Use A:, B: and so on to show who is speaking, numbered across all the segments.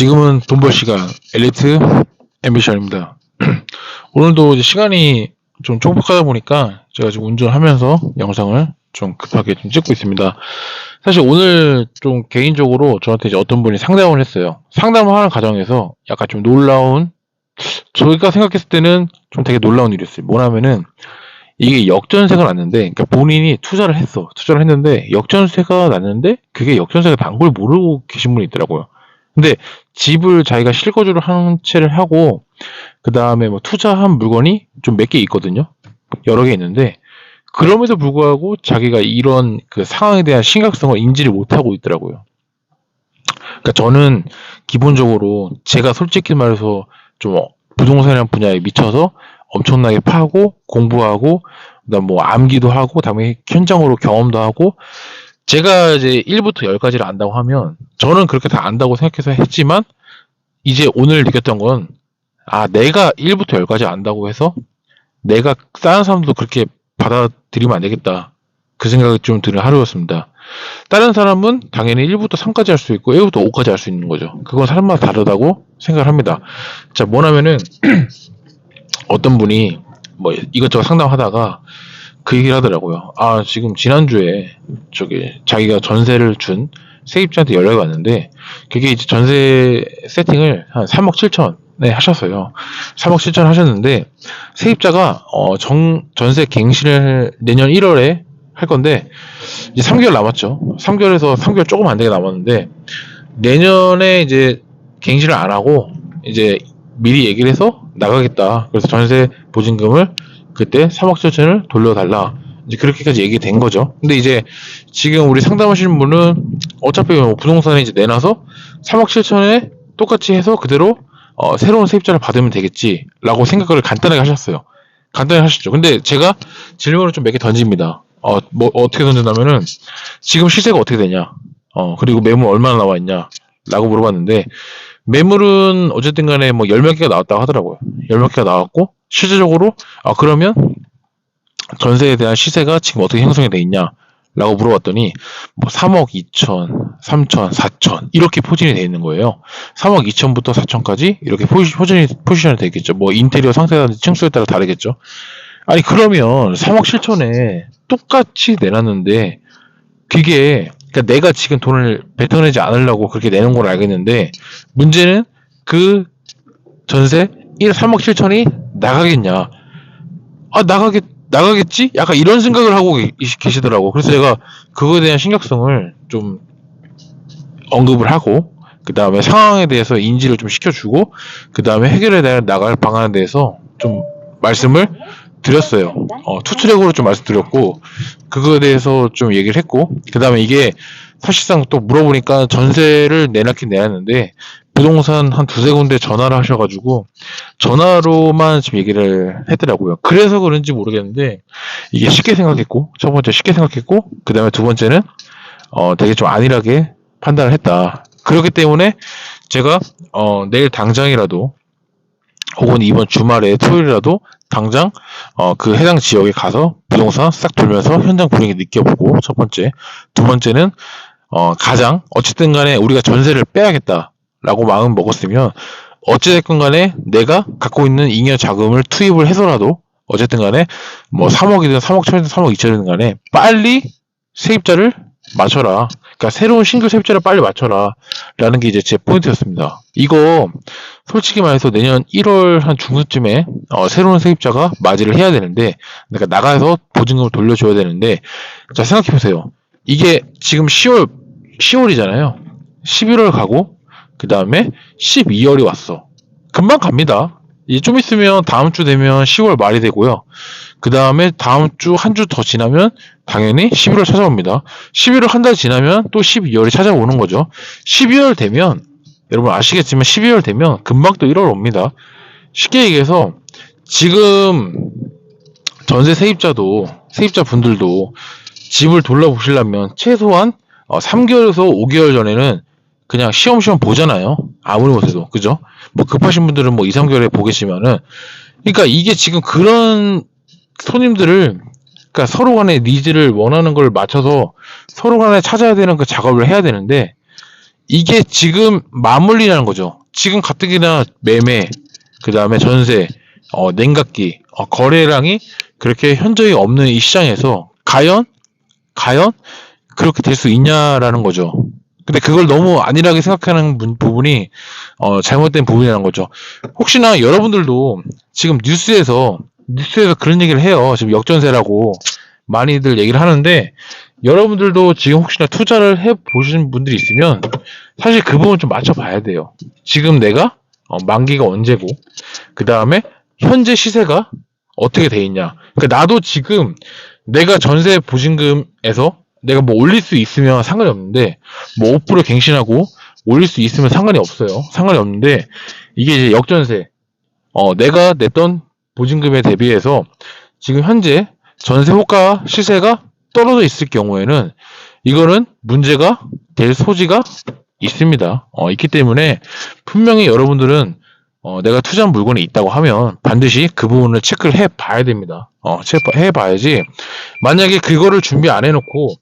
A: 지금은 돈 벌 시간 엘리트 앰비션입니다. 오늘도 시간이 좀 촉박하다 보니까 제가 지금 운전하면서 영상을 좀 급하게 좀 찍고 있습니다. 사실 오늘 좀 개인적으로 저한테 이제 어떤 분이 상담을 했어요. 상담을 하는 과정에서 약간 좀 놀라운 저희가 생각했을 때는 좀 되게 놀라운 일이었어요. 뭐냐면은 이게 역전세가 났는데, 그러니까 본인이 투자를 했어. 투자를 했는데 역전세가 났는데 그게 역전세가 난 걸 모르고 계신 분이 있더라고요. 근데 집을 자기가 실거주를 한 채를 하고 그 다음에 뭐 투자한 물건이 좀 몇 개 있거든요. 여러 개 있는데 그럼에도 불구하고 자기가 이런 그 상황에 대한 심각성을 인지를 못하고 있더라고요. 그러니까 저는 기본적으로 제가 솔직히 말해서 좀 부동산이라는 분야에 미쳐서 엄청나게 파고 공부하고 그다음 뭐 암기도 하고 그다음에 현장으로 경험도 하고 제가 이제 1부터 10까지를 안다고 하면 저는 그렇게 다 안다고 생각해서 했지만 이제 오늘 느꼈던 건 아 내가 1부터 10까지 안다고 해서 내가 다른 사람도 그렇게 받아들이면 안 되겠다 그 생각이 좀 드는 하루였습니다. 다른 사람은 당연히 1부터 3까지 할 수 있고 1부터 5까지 할 수 있는 거죠. 그건 사람마다 다르다고 생각을 합니다. 자 뭐냐면은 어떤 분이 뭐 이것저것 상담하다가 그 얘기를 하더라고요. 아, 지금 지난주에 저기 자기가 전세를 준 세입자한테 연락이 왔는데 그게 이제 전세 세팅을 한 3억 7천에 하셨어요. 3억 7천 하셨는데 세입자가 어, 정, 전세 갱신을 내년 1월에 할 건데 이제 3개월 남았죠. 3개월에서 3개월 조금 안 되게 남았는데 내년에 이제 갱신을 안 하고 이제 미리 얘기를 해서 나가겠다. 그래서 전세 보증금을 그때 3억 7천을 돌려달라. 이제 그렇게까지 얘기된 거죠. 근데 이제 지금 우리 상담하시는 분은 어차피 뭐 부동산에 이제 내놔서 3억 7천에 똑같이 해서 그대로 어, 새로운 세입자를 받으면 되겠지라고 생각을 간단하게 하셨어요. 간단하게 하셨죠. 근데 제가 질문을 좀 몇 개 던집니다. 어, 뭐 어떻게 던진다면은 지금 시세가 어떻게 되냐? 어, 그리고 매물 얼마나 나와 있냐? 라고 물어봤는데 매물은 어쨌든 간에 뭐 열 몇 개가 나왔다고 하더라고요. 열 몇 개가 나왔고 실질적으로 아 그러면 전세에 대한 시세가 지금 어떻게 형성이 돼 있냐? 라고 물어봤더니 뭐 3억 2천, 3천, 4천 이렇게 포진이 돼 있는 거예요. 3억 2천부터 4천까지 이렇게 포지, 포진이 포지션이 돼 있겠죠. 뭐 인테리어 상태라든지 층수에 따라 다르겠죠. 아니 그러면 3억 7천에 똑같이 내놨는데 그게 그러니까 내가 지금 돈을 뱉어내지 않으려고 그렇게 내는 걸 알겠는데 문제는 그 전세 1 3억 7천이 나가겠냐? 아 나가겠 나가겠지? 약간 이런 생각을 하고 계- 계시더라고. 그래서 제가 그거에 대한 심각성을 좀 언급을 하고 그 다음에 상황에 대해서 인지를 좀 시켜주고 그 다음에 해결에 대한 나갈 방안에 대해서 좀 말씀을 드렸어요. 어, 투트랙으로 좀 말씀드렸고 그거에 대해서 좀 얘기를 했고 그 다음에 이게 사실상 또 물어보니까 전세를 내놨긴 내놨는데 부동산 한 두세 군데 전화를 하셔가지고 전화로만 지금 얘기를 했더라고요. 그래서 그런지 모르겠는데 이게 쉽게 생각했고 첫 번째 쉽게 생각했고 그 다음에 두 번째는 어 되게 좀 안일하게 판단을 했다. 그렇기 때문에 제가 어 내일 당장이라도 혹은 이번 주말에 토요일이라도 당장 어 그 해당 지역에 가서 부동산 싹 돌면서 현장 분위기 느껴보고 첫 번째 두 번째는 어 가장 어쨌든 간에 우리가 전세를 빼야겠다 라고 마음 먹었으면 어찌됐건 간에 내가 갖고 있는 잉여 자금을 투입을 해서라도 어쨌든 간에 뭐 3억이든 3억 천이든 3억 2천이든 간에 빨리 세입자를 맞춰라. 그러니까 새로운 신규 세입자를 빨리 맞춰라. 라는 게 이제 제 포인트였습니다. 이거 솔직히 말해서 내년 1월 한 중순쯤에 어, 새로운 세입자가 맞이를 해야 되는데 그러니까 나가서 보증금을 돌려줘야 되는데 자 생각해 보세요. 이게 지금 10월 10월이잖아요. 11월 가고 그 다음에 12월이 왔어. 금방 갑니다. 이제 좀 있으면 다음 주 되면 10월 말이 되고요. 그 다음에 다음 주 한 주 더 지나면 당연히 11월 찾아옵니다. 11월 한 달 지나면 또 12월이 찾아오는 거죠. 12월 되면 여러분 아시겠지만 12월 되면 금방 또 1월 옵니다. 쉽게 얘기해서 지금 전세 세입자도 세입자 분들도 집을 돌려보시려면 최소한 어, 3개월에서 5개월 전에는 그냥 시험시험 보잖아요. 아무리 못해도 그죠? 뭐 급하신 분들은 뭐 2, 3개월에 보겠지만은 그러니까 이게 지금 그런 손님들을 그러니까 서로 간의 니즈를 원하는 걸 맞춰서 서로 간에 찾아야 되는 그 작업을 해야 되는데 이게 지금 맞물리라는 거죠. 지금 가뜩이나 매매, 그 다음에 전세, 어, 냉각기, 어, 거래량이 그렇게 현저히 없는 이 시장에서 과연, 과연 그렇게 될 수 있냐라는 거죠. 근데 그걸 너무 안일하게 생각하는 분- 부분이 어, 잘못된 부분이라는 거죠. 혹시나 여러분들도 지금 뉴스에서 뉴스에서 그런 얘기를 해요. 지금 역전세라고 많이들 얘기를 하는데 여러분들도 지금 혹시나 투자를 해 보신 분들이 있으면 사실 그 부분 좀 맞춰 봐야 돼요. 지금 내가 어, 만기가 언제고 그 다음에 현재 시세가 어떻게 돼 있냐. 그러니까 나도 지금 내가 전세 보증금에서 내가 뭐 올릴 수 있으면 상관이 없는데 뭐 5% 갱신하고 올릴 수 있으면 상관이 없어요. 상관이 없는데 이게 이제 역전세. 어, 내가 냈던 보증금에 대비해서 지금 현재 전세 호가 시세가 떨어져 있을 경우에는 이거는 문제가 될 소지가 있습니다. 어, 있기 때문에 분명히 여러분들은 어, 내가 투자한 물건이 있다고 하면 반드시 그 부분을 체크를 해 봐야 됩니다. 어, 체크 해 봐야지. 만약에 그거를 준비 안 해놓고,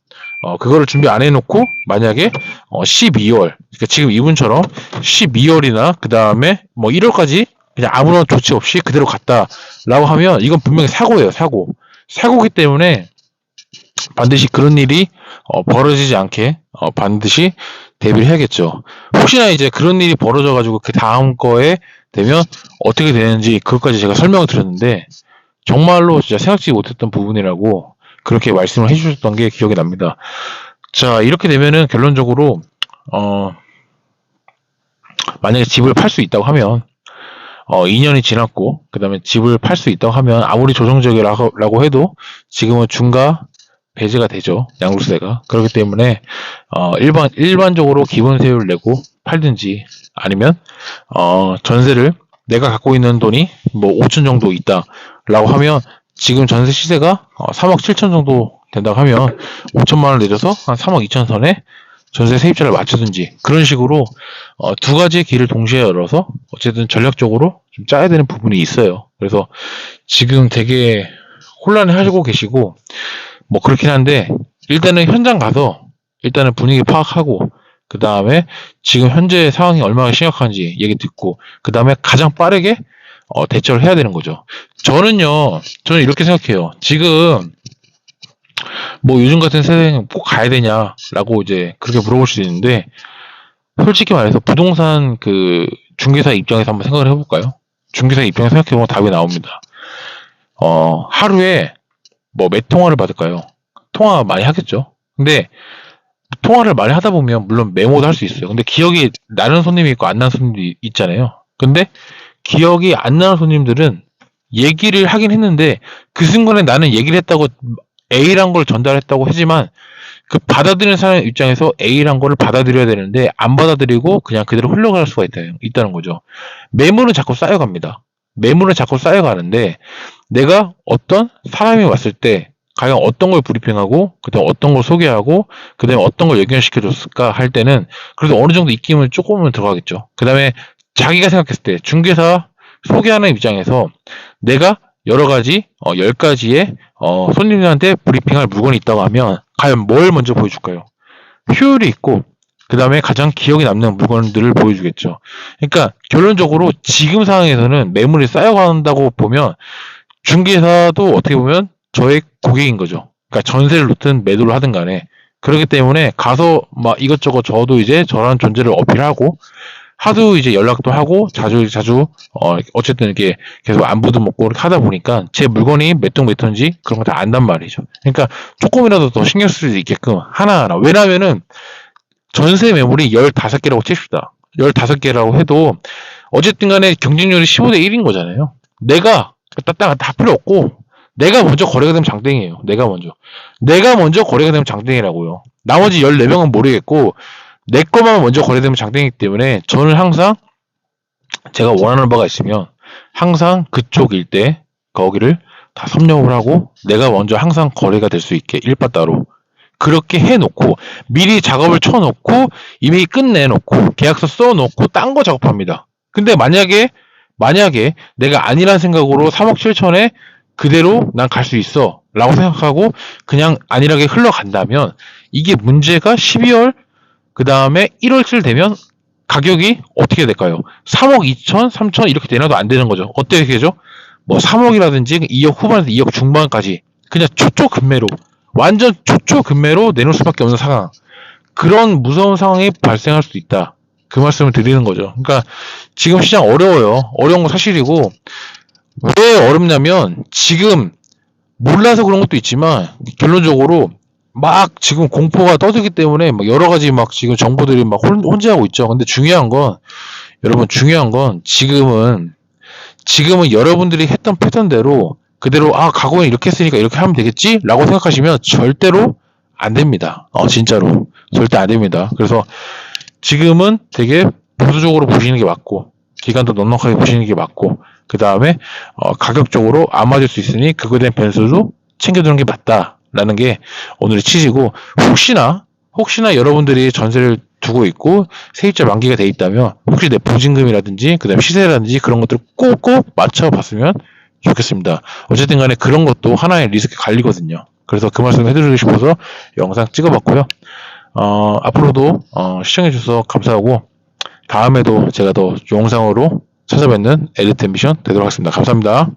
A: 어, 그거를 준비 안 해놓고, 만약에, 어, 12월, 그러니까 지금 이분처럼 12월이나 그 다음에 뭐 1월까지 그냥 아무런 조치 없이 그대로 갔다라고 하면 이건 분명히 사고예요, 사고. 사고기 때문에 반드시 그런 일이 어, 벌어지지 않게 어, 반드시 대비를 해야겠죠. 혹시나 이제 그런 일이 벌어져가지고 그 다음 거에 되면 어떻게 되는지 그것까지 제가 설명을 드렸는데 정말로 진짜 생각지 못했던 부분이라고 그렇게 말씀을 해주셨던 게 기억이 납니다. 자 이렇게 되면은 결론적으로 어 만약에 집을 팔 수 있다고 하면 어 2년이 지났고 그 다음에 집을 팔 수 있다고 하면 아무리 조정적이라고 라고 해도 지금은 중과 배제가 되죠 양도세가 그렇기 때문에 어 일반 일반적으로 기본세율 내고 팔든지 아니면 어 전세를 내가 갖고 있는 돈이 뭐 5천 정도 있다라고 하면 지금 전세 시세가 어, 3억 7천 정도 된다고 하면 5천만 원 내줘서 한 3억 2천 선에 전세 세입자를 맞추든지 그런 식으로 어, 두 가지의 길을 동시에 열어서 어쨌든 전략적으로 좀 짜야 되는 부분이 있어요. 그래서 지금 되게 혼란해 하시고 계시고 뭐 그렇긴 한데 일단은 현장 가서 일단은 분위기 파악하고 그 다음에 지금 현재 상황이 얼마나 심각한지 얘기 듣고 그 다음에 가장 빠르게 어, 대처를 해야 되는 거죠. 저는요, 저는 이렇게 생각해요. 지금 뭐 요즘 같은 세대는 꼭 가야 되냐라고 이제 그렇게 물어볼 수도 있는데 솔직히 말해서 부동산 그 중개사 입장에서 한번 생각을 해볼까요? 중개사 입장에서 생각해보면 답이 나옵니다. 어, 하루에 뭐 몇 통화를 받을까요? 통화 많이 하겠죠. 근데 통화를 많이 하다 보면 물론 메모도 할 수 있어요. 근데 기억이 나는 손님이 있고 안 나는 손님이 있잖아요. 근데 기억이 안 나는 손님들은 얘기를 하긴 했는데 그 순간에 나는 얘기를 했다고 A란 걸 전달했다고 하지만 그 받아들이는 사람 입장에서 A란 거를 받아들여야 되는데 안 받아들이고 그냥 그대로 흘러갈 수가 있다, 있다는 거죠. 매물은 자꾸 쌓여갑니다. 매물은 자꾸 쌓여가는데 내가 어떤 사람이 왔을 때 과연 어떤 걸 브리핑하고 그다음 어떤 걸 소개하고 그다음에 어떤 걸 연결시켜 줬을까 할 때는 그래도 어느 정도 입김을 조금은 들어가겠죠. 그다음에 자기가 생각했을 때 중개사 소개하는 입장에서 내가 여러 가지 어, 10가지의 어, 손님들한테 브리핑할 물건이 있다고 하면 과연 뭘 먼저 보여줄까요? 효율이 있고 그 다음에 가장 기억에 남는 물건들을 보여주겠죠. 그러니까 결론적으로 지금 상황에서는 매물이 쌓여간다고 보면 중개사도 어떻게 보면 저의 고객인 거죠. 그러니까 전세를 놓든 매도를 하든 간에 그렇기 때문에 가서 막 이것저것 저도 이제 저런 존재를 어필하고 하도 이제 연락도 하고 자주 자주 어 어쨌든 이렇게 계속 안부도 먹고 이렇게 하다 보니까 제 물건이 몇동몇 톤지 그런 거 다 안단 말이죠. 그러니까 조금이라도 더 신경 쓸 수 있게끔 하나하나 왜냐면은 전세 매물이 15개라고 칩시다. 15개라고 해도 어쨌든 간에 경쟁률이 15대 1인 거잖아요. 내가 다, 다 필요 없고 내가 먼저 거래가 되면 장땡이에요. 내가 먼저. 내가 먼저 거래가 되면 장땡이라고요. 나머지 14명은 모르겠고 내 거만 먼저 거래되면 장땡이기 때문에 저는 항상 제가 원하는 바가 있으면 항상 그쪽 일대 거기를 다 섭렵을 하고 내가 먼저 항상 거래가 될 수 있게 일바 따로 그렇게 해놓고 미리 작업을 쳐놓고 이미 끝내놓고 계약서 써놓고 딴 거 작업합니다. 근데 만약에 만약에 내가 아니란 생각으로 3억 7천에 그대로 난 갈 수 있어 라고 생각하고 그냥 안일하게 흘러간다면 이게 문제가 12월 그 다음에 1월 7일 되면 가격이 어떻게 될까요? 3억 2천, 3천 이렇게 되나도 안 되는 거죠. 어떻게 되죠? 뭐 3억이라든지 2억 후반에서 2억 중반까지 그냥 초초급매로 완전 초초급매로 내놓을 수밖에 없는 상황. 그런 무서운 상황이 발생할 수도 있다. 그 말씀을 드리는 거죠. 그러니까 지금 시장 어려워요. 어려운 건 사실이고 왜 어렵냐면 지금 몰라서 그런 것도 있지만 결론적으로 막 지금 공포가 떠들기 때문에 막 여러 가지 막 지금 정보들이 막 혼- 혼재하고 있죠. 근데 중요한 건 여러분 중요한 건 지금은 지금은 여러분들이 했던 패턴대로 그대로 아 각오는 이렇게 했으니까 이렇게 하면 되겠지라고 생각하시면 절대로 안 됩니다. 어 진짜로 절대 안 됩니다. 그래서 지금은 되게 보수적으로 보시는 게 맞고 기간도 넉넉하게 보시는 게 맞고 그 다음에 어, 가격적으로 안 맞을 수 있으니 그거에 대한 변수도 챙겨두는 게 맞다 라는 게 오늘의 취지고 혹시나 혹시나 여러분들이 전세를 두고 있고 세입자 만기가 돼 있다면 혹시 내 보증금이라든지 그다음에 시세라든지 그런 것들을 꼭꼭 맞춰봤으면 좋겠습니다. 어쨌든 간에 그런 것도 하나의 리스크 관리거든요. 그래서 그 말씀 해드리고 싶어서 영상 찍어봤고요. 어, 앞으로도 어, 시청해주셔서 감사하고 다음에도 제가 더 영상으로 찾아뵙는 에리트 미션 되도록 하겠습니다. 감사합니다.